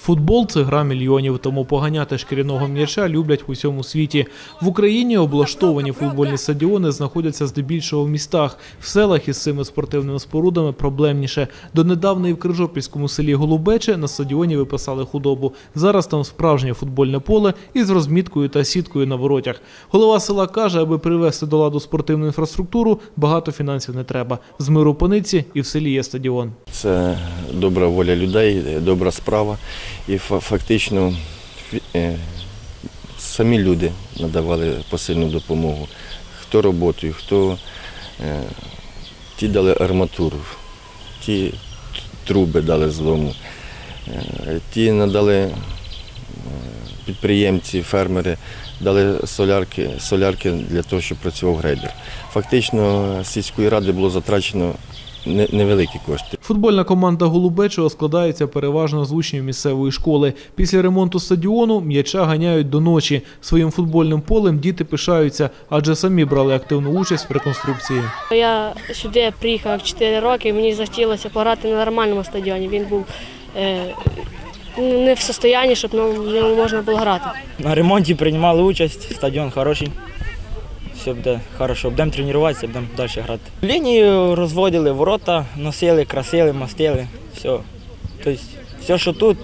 Футбол це гра мільйонів, тому поганяти шкіряного м'яча люблять в усьому світі. В Україні облаштовані футбольні стадіони знаходяться здебільшого в містах. В селах із цими спортивними спорудами проблемніше. Донедавна і в Крижопільському селі Голубече на стадіоні виписали худобу. Зараз там справжнє футбольне поле із розміткою та сіткою на воротях. Голова села каже, аби привести до ладу спортивну інфраструктуру, багато фінансів не треба. З миру пониці і в селі є стадіон. Це добра воля людей, добра справа. І фактично е, самі люди надавали посильну допомогу. Хто роботою, хто е, ті дали арматуру, ті труби дали з дому, е, ті надали підприємці, фермери, дали солярки, солярки для того, щоб працював грейдер. Фактично сільської ради було затрачено невеликі кошти. Футбольна команда Голубечого складається переважно з учнів місцевої школи. Після ремонту стадіону м'яча ганяють до ночі. Своїм футбольним полем діти пишаються, адже самі брали активну участь в реконструкції. Я сюди приїхав 4 роки, мені захотілося пограти на нормальному стадіоні. Він був е, не в состоянні, щоб ньому можна було грати. На ремонті приймали участь, стадіон хороший. Все буде хорошо. Будемо тренуватися, будемо далі грати. Лінію розводили, ворота носили, красили, мастили. Все. Тобто, все, що тут,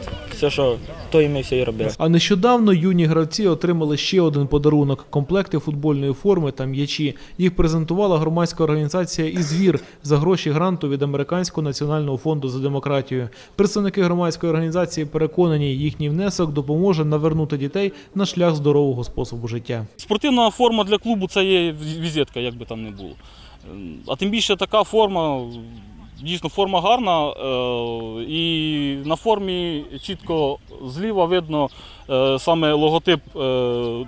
все, що то і ми все і робили. А нещодавно юні гравці отримали ще один подарунок комплекти футбольної форми та м'ячі. Їх презентувала громадська організація «Ізвір» за гроші гранту від Американського національного фонду за демократію. Представники громадської організації переконані, їхній внесок допоможе навернути дітей на шлях здорового способу життя. Спортивна форма для клубу це є візитка, як би там не було. Ем, А тим більше така форма, дійсно форма гарна, е, і на формі чітко зліва видно е, саме логотип е,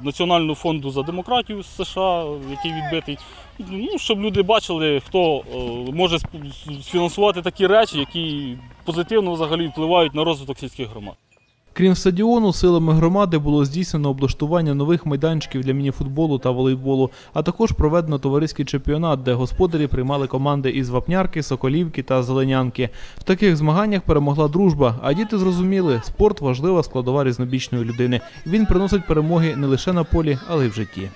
Національного фонду за демократію США, який відбитий. Ну, щоб люди бачили, хто може сфінансувати такі речі, які позитивно взагалі впливають на розвиток сільських громад. Крім стадіону, силами громади було здійснено облаштування нових майданчиків для мініфутболу та волейболу, а також проведено товариський чемпіонат, де господарі приймали команди із Вапнярки, Соколівки та Зеленянки. В таких змаганнях перемогла дружба, а діти зрозуміли, спорт важлива складова різнобічної людини. Він приносить перемоги не лише на полі, але й в житті.